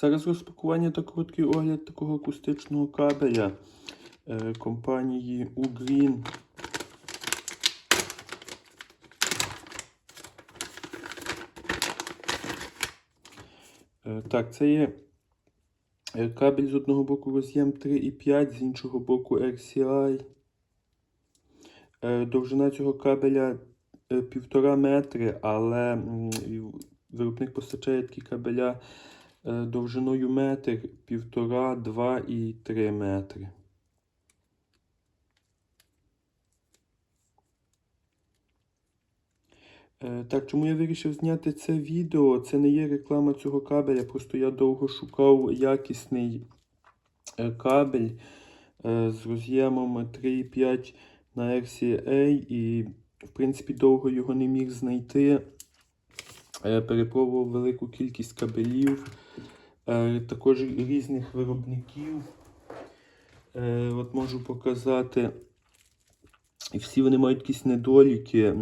Зараз розпакування та короткий огляд такого акустичного кабеля е, компанії Ugreen. Е, Так, це є е, кабель з одного боку роз'єм 3,5, з іншого боку RCI. Довжина цього кабеля е, півтора метри, але виробник постачає такі кабеля довжиною метр, півтора, два і три метри. Е, Так, чому я вирішив зняти це відео? Це не є реклама цього кабеля, просто я довго шукав якісний е, кабель е, з роз'ємом 3,5 на RCA і, в принципі, довго його не міг знайти. Е, Перепробував велику кількість кабелів, е, також різних виробників. Е, От можу показати. І всі вони мають якісь недоліки,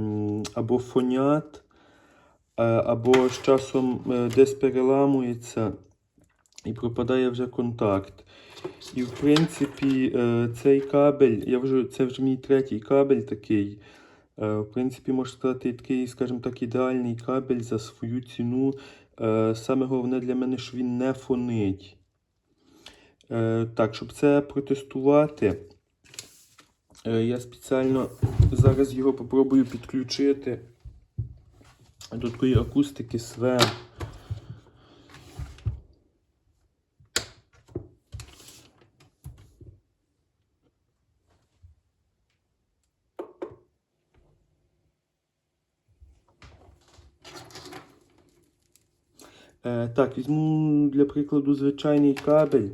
або фонять, е, або з часом е, десь переламується і пропадає вже контакт. І в принципі, е, цей кабель, я вже, це вже мій третій кабель такий. Е, В принципі, можна сказати, такий, скажімо так, ідеальний кабель за свою ціну. Е, Саме головне для мене, що він не фонить. Е, Так, щоб це протестувати, е, я спеціально зараз його попробую підключити до такої акустики СВ. Так, візьму для прикладу звичайний кабель.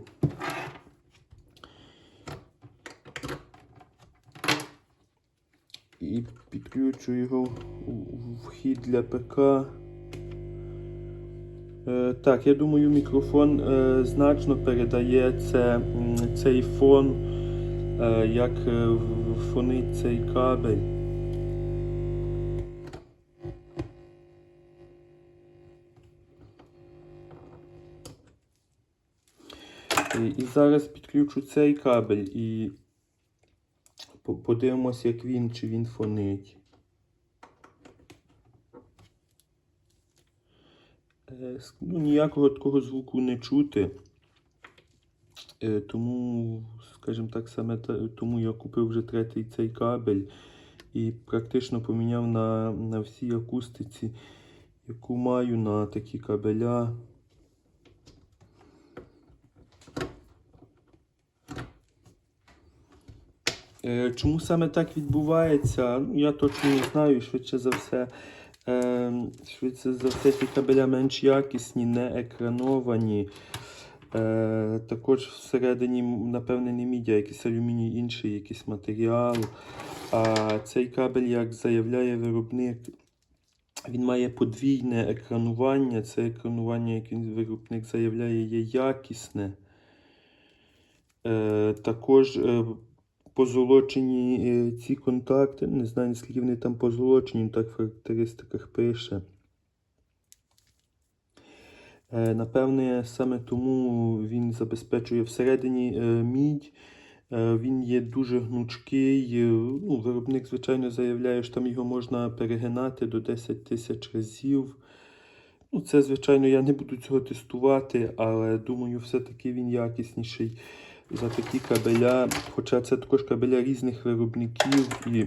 І підключу його у вхід для ПК. Е, Так, я думаю, мікрофон е, значно передає це, цей фон, е, як е, в- фонить цей кабель. І, і зараз підключу цей кабель і подивимось, як він, чи він фонить. Е, Ну, ніякого такого звуку не чути. Е, Тому, скажімо так, саме тому я купив вже третій цей кабель і практично поміняв на, на всій акустиці, яку маю на такі кабеля. Чому саме так відбувається? Ну, Я точно не знаю. Швидше за все, е, швидше за все, ці кабеля менш якісні, не екрановані. Е, також всередині, напевне, не мідя, якийсь алюміній, інший якийсь матеріал. А цей кабель, як заявляє виробник, він має подвійне екранування. Це екранування, як він виробник заявляє, є якісне. Е, також е, позолочені е, ці контакти. Не знаю, наскільки вони там позолочені, так в характеристиках пише. Е, Напевне, саме тому він забезпечує всередині е, мідь. Він є дуже гнучкий. Ну, виробник, звичайно, заявляє, що там його можна перегинати до 10 тисяч разів. Ну, це, звичайно, я не буду цього тестувати, але думаю, все-таки він якісніший за такі кабеля. Хоча це також кабеля різних виробників і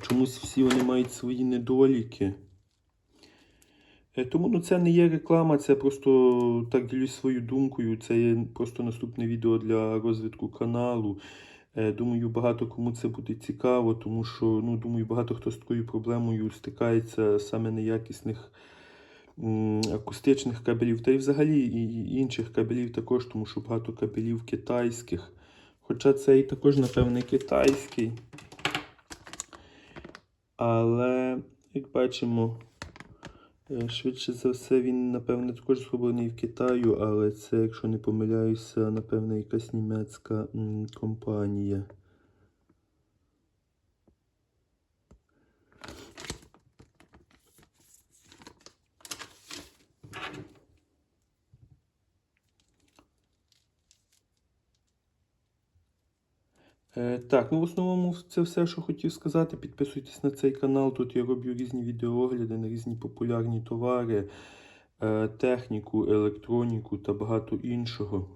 чомусь всі вони мають свої недоліки. Тому ну, це не є реклама, це просто так ділюсь своєю думкою. Це є просто наступне відео для розвитку каналу. Думаю, багато кому це буде цікаво, тому що ну, думаю, багато хто з такою проблемою стикається саме неякісних акустичних кабелів, та й взагалі і інших кабелів також, тому що багато кабелів китайських. Хоча цей також, напевне, китайський. Але, як бачимо, е, швидше за все, він, напевне, також зроблений в Китаю, але це, якщо не помиляюся, напевне, якась німецька компанія. Так, ну в основному це все, що хотів сказати. Підписуйтесь на цей канал. Тут я роблю різні відеоогляди на різні популярні товари, е, техніку, електроніку та багато іншого.